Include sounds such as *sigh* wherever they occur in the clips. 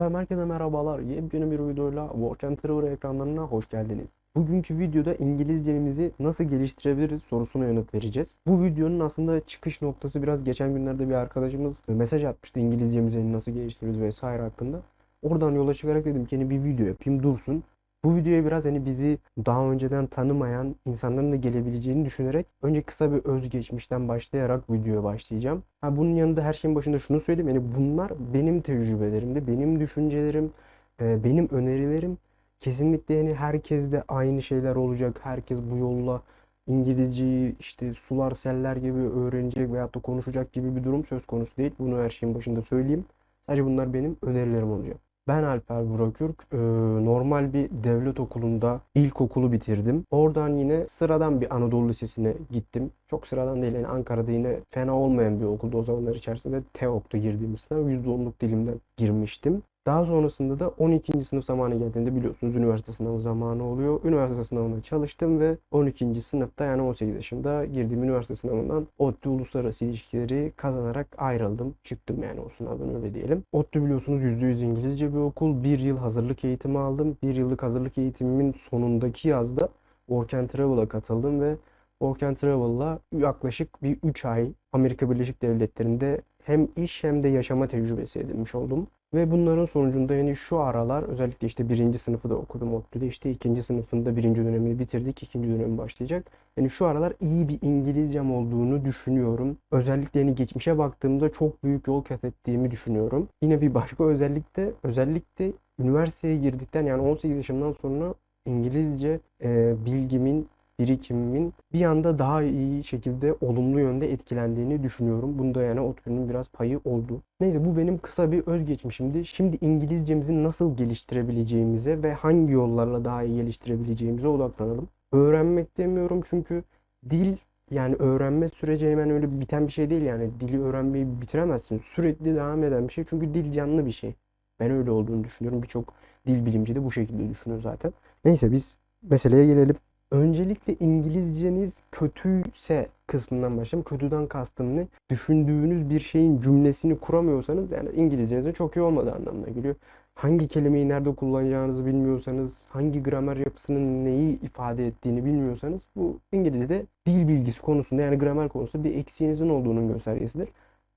Efendim herkese merhabalar. Yepyeni bir videoyla Work and Travel ekranlarına hoş geldiniz. Bugünkü videoda İngilizcemizi nasıl geliştirebiliriz sorusuna yanıt vereceğiz. Bu videonun aslında çıkış noktası biraz geçen günlerde bir arkadaşımız mesaj atmıştı İngilizcemizi nasıl geliştiririz vesaire hakkında. Oradan yola çıkarak dedim ki hani bir video yapayım dursun. Bu videoya biraz hani bizi daha önceden tanımayan insanların da gelebileceğini düşünerek önce kısa bir özgeçmişten başlayarak videoya başlayacağım. Ha bunun yanında her şeyin başında şunu söyleyeyim. Yani bunlar benim tecrübelerimde, benim düşüncelerim, e, benim önerilerim. Kesinlikle yani herkes de aynı şeyler olacak. Herkes bu yolla İngilizceyi işte sular seller gibi öğrenecek veyahut da konuşacak gibi bir durum söz konusu değil. Bunu her şeyin başında söyleyeyim. Sadece bunlar benim önerilerim olacak. Ben Alper Burakürk. Ee, normal bir devlet okulunda ilkokulu bitirdim. Oradan yine sıradan bir Anadolu Lisesi'ne gittim. Çok sıradan değil yani Ankara'da yine fena olmayan bir okulda o zamanlar içerisinde TEOK'ta girdiğimiz sınav %10'luk dilimden girmiştim. Daha sonrasında da 12. sınıf zamanı geldiğinde biliyorsunuz üniversite sınavı zamanı oluyor. Üniversite sınavına çalıştım ve 12. sınıfta yani 18 yaşında girdiğim üniversite sınavından ODTÜ Uluslararası İlişkileri kazanarak ayrıldım. Çıktım yani o sınavdan öyle diyelim. ODTÜ biliyorsunuz %100 İngilizce bir okul. Bir yıl hazırlık eğitimi aldım. Bir yıllık hazırlık eğitimimin sonundaki yazda Work and Travel'a katıldım ve Work and Travel'la yaklaşık bir 3 ay Amerika Birleşik Devletleri'nde hem iş hem de yaşama tecrübesi edinmiş oldum. Ve bunların sonucunda yani şu aralar özellikle işte birinci sınıfı da okudum ODTÜ'de işte ikinci sınıfında birinci dönemini bitirdik ikinci dönemi başlayacak. Yani şu aralar iyi bir İngilizcem olduğunu düşünüyorum. Özellikle yani geçmişe baktığımda çok büyük yol kat ettiğimi düşünüyorum. Yine bir başka özellik de özellikle üniversiteye girdikten yani 18 yaşımdan sonra İngilizce e, bilgimin birikimimin bir anda daha iyi şekilde olumlu yönde etkilendiğini düşünüyorum. Bunda yani ODTÜ'nün biraz payı oldu. Neyse bu benim kısa bir özgeçmişimdi. Şimdi İngilizcemizi nasıl geliştirebileceğimize ve hangi yollarla daha iyi geliştirebileceğimize odaklanalım. Öğrenmek demiyorum çünkü dil yani öğrenme süreci hemen öyle biten bir şey değil yani. Dili öğrenmeyi bitiremezsin. Sürekli devam eden bir şey. Çünkü dil canlı bir şey. Ben öyle olduğunu düşünüyorum. Birçok dil bilimci de bu şekilde düşünüyor zaten. Neyse biz meseleye gelelim. Öncelikle İngilizceniz kötüyse kısmından başlayalım. Kötüden kastım ne? Düşündüğünüz bir şeyin cümlesini kuramıyorsanız yani İngilizcenizin çok iyi olmadığı anlamına geliyor. Hangi kelimeyi nerede kullanacağınızı bilmiyorsanız, hangi gramer yapısının neyi ifade ettiğini bilmiyorsanız bu İngilizce'de dil bilgisi konusunda yani gramer konusunda bir eksiğinizin olduğunun göstergesidir.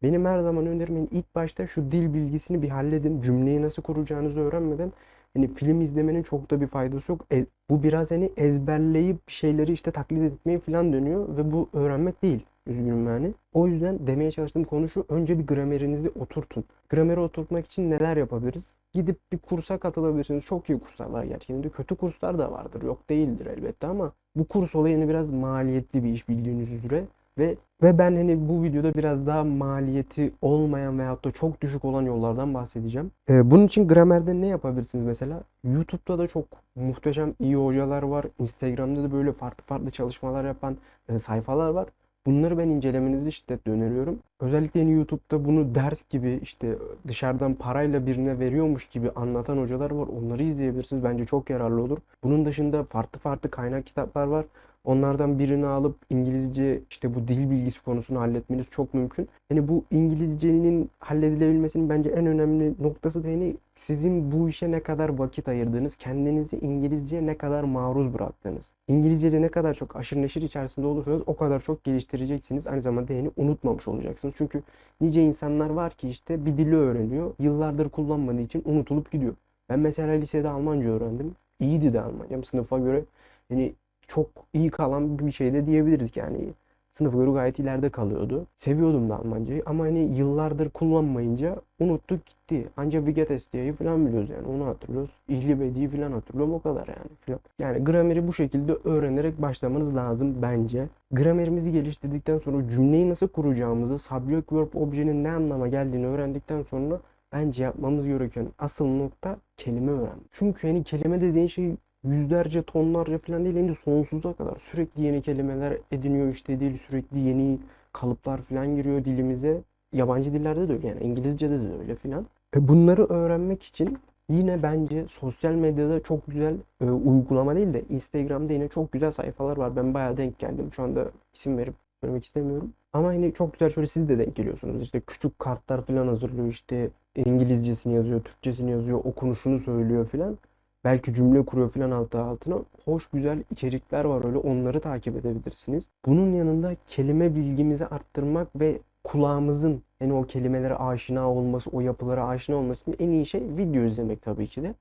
Benim her zaman önerim ilk başta şu dil bilgisini bir halledin. Cümleyi nasıl kuracağınızı öğrenmeden Hani film izlemenin çok da bir faydası yok. E, bu biraz hani ezberleyip şeyleri işte taklit etmeye falan dönüyor ve bu öğrenmek değil. Üzgünüm yani. O yüzden demeye çalıştığım konu şu. Önce bir gramerinizi oturtun. Grameri oturtmak için neler yapabiliriz? Gidip bir kursa katılabilirsiniz. Çok iyi kurslar var gerçekten de. Kötü kurslar da vardır. Yok değildir elbette ama bu kurs olayını biraz maliyetli bir iş bildiğiniz üzere. Ve ve ben hani bu videoda biraz daha maliyeti olmayan veyahut da çok düşük olan yollardan bahsedeceğim. Ee, bunun için gramerde ne yapabilirsiniz mesela? YouTube'da da çok muhteşem iyi hocalar var. Instagram'da da böyle farklı farklı çalışmalar yapan e, sayfalar var. Bunları ben incelemenizi şiddetle öneriyorum. Özellikle yeni YouTube'da bunu ders gibi işte dışarıdan parayla birine veriyormuş gibi anlatan hocalar var. Onları izleyebilirsiniz. Bence çok yararlı olur. Bunun dışında farklı farklı kaynak kitaplar var. Onlardan birini alıp İngilizce işte bu dil bilgisi konusunu halletmeniz çok mümkün. Yani bu İngilizcenin halledilebilmesinin bence en önemli noktası da yani sizin bu işe ne kadar vakit ayırdığınız, kendinizi İngilizceye ne kadar maruz bıraktığınız. İngilizce'de ne kadar çok aşırı neşir içerisinde olursanız o kadar çok geliştireceksiniz. Aynı zamanda yani unutmamış olacaksınız. Çünkü nice insanlar var ki işte bir dili öğreniyor. Yıllardır kullanmadığı için unutulup gidiyor. Ben mesela lisede Almanca öğrendim. İyiydi de Almancam sınıfa göre. Yani çok iyi kalan bir şey de diyebiliriz yani. Sınıfa göre gayet ileride kalıyordu. Seviyordum da Almancayı ama hani yıllardır kullanmayınca unuttuk gitti. Ancak Vigetes falan biliyoruz yani onu hatırlıyoruz. İhlibedi'yi falan hatırlıyorum o kadar yani falan. Yani grameri bu şekilde öğrenerek başlamanız lazım bence. Gramerimizi geliştirdikten sonra cümleyi nasıl kuracağımızı, subject verb objenin ne anlama geldiğini öğrendikten sonra bence yapmamız gereken asıl nokta kelime öğrenmek. Çünkü yani kelime dediğin şey yüzlerce tonlarca falan değil hem sonsuza kadar sürekli yeni kelimeler ediniyor işte dil sürekli yeni kalıplar falan giriyor dilimize. Yabancı dillerde de öyle yani İngilizce'de de öyle falan. E bunları öğrenmek için yine bence sosyal medyada çok güzel e, uygulama değil de Instagram'da yine çok güzel sayfalar var. Ben bayağı denk geldim. Şu anda isim verip söylemek istemiyorum. Ama yine çok güzel şöyle siz de denk geliyorsunuz. İşte küçük kartlar falan hazırlıyor işte İngilizcesini yazıyor, Türkçesini yazıyor, okunuşunu söylüyor filan. Belki cümle kuruyor filan altı altına. Hoş güzel içerikler var öyle onları takip edebilirsiniz. Bunun yanında kelime bilgimizi arttırmak ve kulağımızın hani o kelimelere aşina olması, o yapılara aşina olması en iyi şey video izlemek tabii ki de.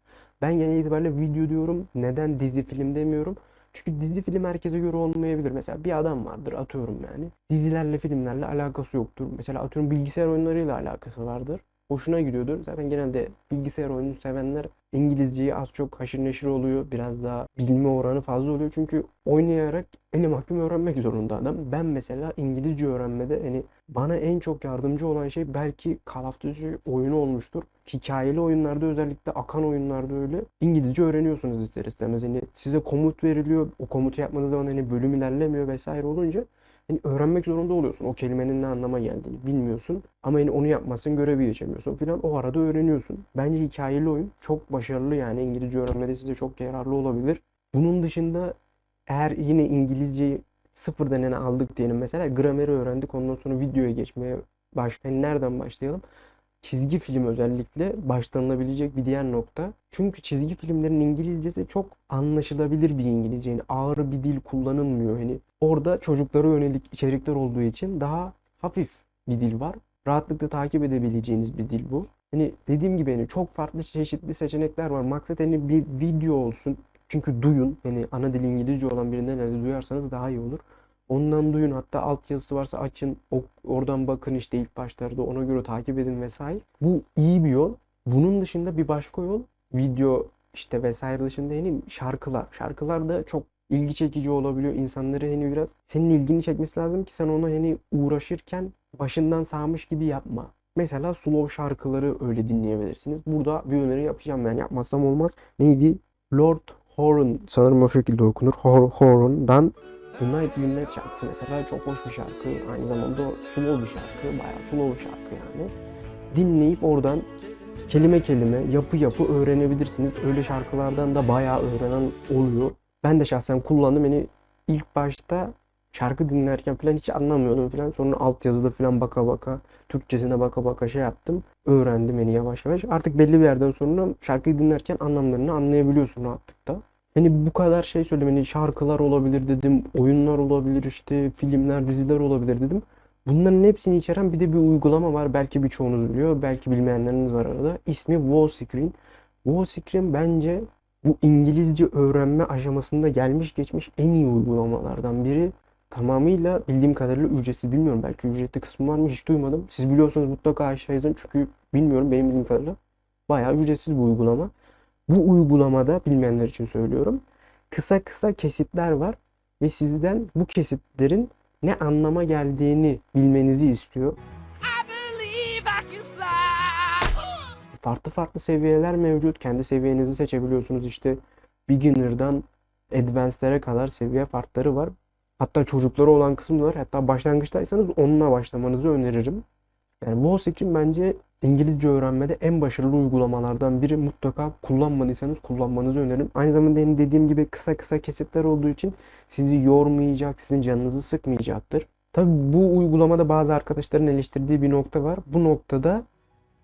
Ben genel itibariyle video diyorum. Neden dizi film demiyorum? Çünkü dizi film herkese göre olmayabilir. Mesela bir adam vardır atıyorum yani. Dizilerle filmlerle alakası yoktur. Mesela atıyorum bilgisayar oyunlarıyla alakası vardır. Hoşuna gidiyordur. Zaten genelde bilgisayar oyunu sevenler İngilizceyi az çok haşır neşir oluyor. Biraz daha bilme oranı fazla oluyor. Çünkü oynayarak en mahkum öğrenmek zorunda adam. Ben mesela İngilizce öğrenmede hani bana en çok yardımcı olan şey belki Call of Duty oyunu olmuştur. Hikayeli oyunlarda özellikle akan oyunlarda öyle İngilizce öğreniyorsunuz ister istemez. Hani size komut veriliyor. O komutu yapmadığınız zaman hani bölüm ilerlemiyor vesaire olunca hani öğrenmek zorunda oluyorsun. O kelimenin ne anlama geldiğini bilmiyorsun. Ama hani onu yapmasın görevi geçemiyorsun filan. O arada öğreniyorsun. Bence hikayeli oyun çok başarılı yani İngilizce öğrenmede size çok yararlı olabilir. Bunun dışında eğer yine İngilizceyi sıfırdan yani aldık diyelim mesela grameri öğrendik ondan sonra videoya geçmeye baş yani nereden başlayalım? Çizgi film özellikle başlanılabilecek bir diğer nokta. Çünkü çizgi filmlerin İngilizcesi çok anlaşılabilir bir İngilizce. Yani ağır bir dil kullanılmıyor. Hani orada çocuklara yönelik içerikler olduğu için daha hafif bir dil var. Rahatlıkla takip edebileceğiniz bir dil bu. Hani dediğim gibi hani çok farklı çeşitli seçenekler var. Maksat hani bir video olsun. Çünkü duyun. Yani ana dili İngilizce olan birinden elde duyarsanız daha iyi olur. Ondan duyun hatta altyazısı varsa açın oradan bakın işte ilk başlarda ona göre takip edin vesaire. Bu iyi bir yol. Bunun dışında bir başka yol video işte vesaire dışında yani şarkılar. Şarkılar da çok ilgi çekici olabiliyor. İnsanları hani biraz senin ilgini çekmesi lazım ki sen ona hani uğraşırken başından sağmış gibi yapma. Mesela slow şarkıları öyle dinleyebilirsiniz. Burada bir öneri yapacağım yani yapmazsam olmaz. Neydi? Lord Horan sanırım o şekilde okunur. Hor Horan'dan The Night You Met şarkısı mesela çok hoş bir şarkı. Aynı zamanda slow bir şarkı. Bayağı slow bir şarkı yani. Dinleyip oradan kelime kelime, yapı yapı öğrenebilirsiniz. Öyle şarkılardan da bayağı öğrenen oluyor. Ben de şahsen kullandım. Yani ilk başta şarkı dinlerken falan hiç anlamıyordum falan. Sonra altyazıda falan baka baka, Türkçesine baka baka şey yaptım. Öğrendim yani yavaş yavaş. Artık belli bir yerden sonra şarkıyı dinlerken anlamlarını anlayabiliyorsun rahatlıkla. Hani bu kadar şey söyledim. Hani şarkılar olabilir dedim, oyunlar olabilir işte, filmler, diziler olabilir dedim. Bunların hepsini içeren bir de bir uygulama var. Belki birçoğunuz biliyor, belki bilmeyenleriniz var arada. İsmi Wallscreen. Wallscreen bence bu İngilizce öğrenme aşamasında gelmiş geçmiş en iyi uygulamalardan biri. Tamamıyla bildiğim kadarıyla ücretsiz. Bilmiyorum belki ücretli kısmı var mı hiç duymadım. Siz biliyorsanız mutlaka aşağı yazın çünkü bilmiyorum benim bildiğim kadarıyla. Bayağı ücretsiz bir uygulama. Bu uygulamada bilmeyenler için söylüyorum. Kısa kısa kesitler var ve sizden bu kesitlerin ne anlama geldiğini bilmenizi istiyor. Farklı farklı seviyeler mevcut. Kendi seviyenizi seçebiliyorsunuz. İşte beginner'dan advanced'lere kadar seviye farkları var. Hatta çocukları olan kısım var. Hatta başlangıçtaysanız onunla başlamanızı öneririm. Yani Wallscreen bence İngilizce öğrenmede en başarılı uygulamalardan biri. Mutlaka kullanmadıysanız kullanmanızı öneririm. Aynı zamanda benim dediğim gibi kısa kısa kesitler olduğu için sizi yormayacak, sizin canınızı sıkmayacaktır. Tabi bu uygulamada bazı arkadaşların eleştirdiği bir nokta var. Bu noktada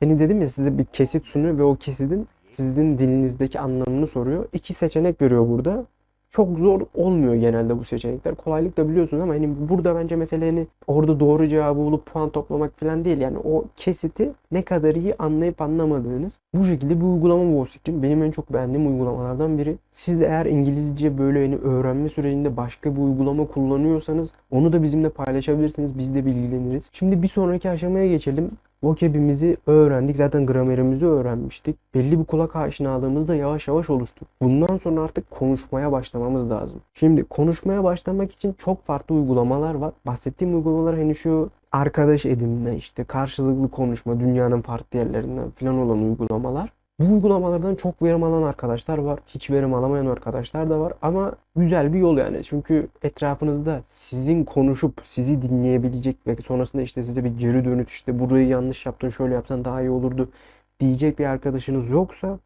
hani dedim ya size bir kesit sunuyor ve o kesitin sizin dilinizdeki anlamını soruyor. İki seçenek veriyor burada. Çok zor olmuyor genelde bu seçenekler. Kolaylıkla biliyorsunuz ama hani burada bence mesele hani orada doğru cevabı bulup puan toplamak falan değil. Yani o kesiti ne kadar iyi anlayıp anlamadığınız bu şekilde bir uygulama Wallscreen. Benim en çok beğendiğim uygulamalardan biri. Siz eğer İngilizce böyle hani öğrenme sürecinde başka bir uygulama kullanıyorsanız onu da bizimle paylaşabilirsiniz. Biz de bilgileniriz. Şimdi bir sonraki aşamaya geçelim. Vocab'imizi öğrendik. Zaten gramerimizi öğrenmiştik. Belli bir kulak aşinalığımız da yavaş yavaş oluştu. Bundan sonra artık konuşmaya başlamamız lazım. Şimdi konuşmaya başlamak için çok farklı uygulamalar var. Bahsettiğim uygulamalar hani şu arkadaş edinme, işte karşılıklı konuşma, dünyanın farklı yerlerinden falan olan uygulamalar. Bu uygulamalardan çok verim alan arkadaşlar var. Hiç verim alamayan arkadaşlar da var. Ama güzel bir yol yani. Çünkü etrafınızda sizin konuşup sizi dinleyebilecek ve sonrasında işte size bir geri dönüt işte burayı yanlış yaptın şöyle yapsan daha iyi olurdu diyecek bir arkadaşınız yoksa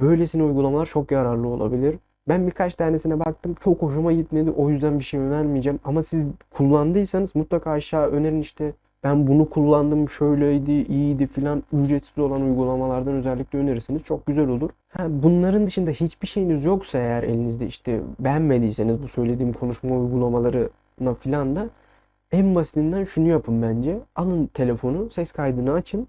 böylesine uygulamalar çok yararlı olabilir. Ben birkaç tanesine baktım. Çok hoşuma gitmedi. O yüzden bir şey önermeyeceğim. Ama siz kullandıysanız mutlaka aşağı önerin işte ben bunu kullandım şöyleydi iyiydi filan ücretsiz olan uygulamalardan özellikle önerirseniz çok güzel olur. Ha, bunların dışında hiçbir şeyiniz yoksa eğer elinizde işte beğenmediyseniz bu söylediğim konuşma uygulamalarına filan da en basitinden şunu yapın bence. Alın telefonu, ses kaydını açın.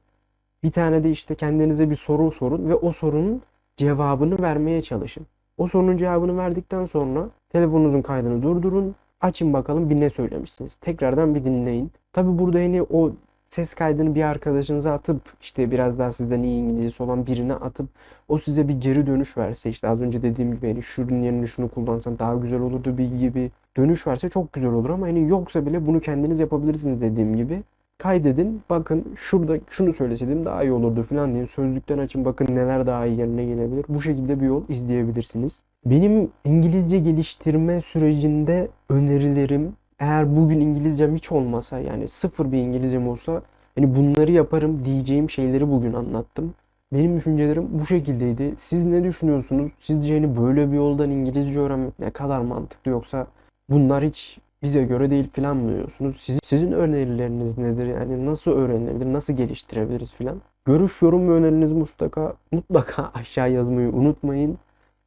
Bir tane de işte kendinize bir soru sorun ve o sorunun cevabını vermeye çalışın. O sorunun cevabını verdikten sonra telefonunuzun kaydını durdurun. Açın bakalım bir ne söylemişsiniz. Tekrardan bir dinleyin. Tabi burada yine o ses kaydını bir arkadaşınıza atıp işte biraz daha sizden iyi İngilizcesi olan birine atıp o size bir geri dönüş verse işte az önce dediğim gibi hani şunun yerine şunu kullansan daha güzel olurdu bir gibi dönüş verse çok güzel olur ama hani yoksa bile bunu kendiniz yapabilirsiniz dediğim gibi. Kaydedin bakın şurada şunu söyleseydim daha iyi olurdu falan diye sözlükten açın bakın neler daha iyi yerine gelebilir. Bu şekilde bir yol izleyebilirsiniz. Benim İngilizce geliştirme sürecinde önerilerim eğer bugün İngilizcem hiç olmasa yani sıfır bir İngilizcem olsa hani bunları yaparım diyeceğim şeyleri bugün anlattım. Benim düşüncelerim bu şekildeydi. Siz ne düşünüyorsunuz? Sizce hani böyle bir yoldan İngilizce öğrenmek ne kadar mantıklı yoksa bunlar hiç bize göre değil falan mı diyorsunuz? Sizin, sizin önerileriniz nedir? Yani nasıl öğrenilebilir, nasıl geliştirebiliriz falan? Görüş, yorum ve önerinizi mutlaka mutlaka *laughs* aşağı yazmayı unutmayın.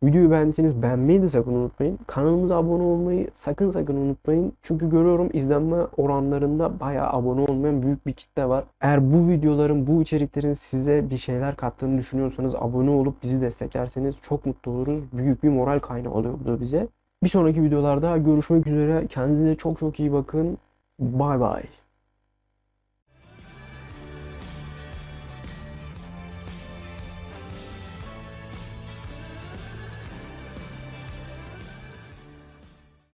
Videoyu beğendiyseniz beğenmeyi de sakın unutmayın. Kanalımıza abone olmayı sakın sakın unutmayın. Çünkü görüyorum izlenme oranlarında bayağı abone olmayan büyük bir kitle var. Eğer bu videoların, bu içeriklerin size bir şeyler kattığını düşünüyorsanız abone olup bizi desteklerseniz çok mutlu oluruz. Büyük bir moral kaynağı oluyor bu da bize. Bir sonraki videolarda görüşmek üzere. Kendinize çok çok iyi bakın. Bay bay.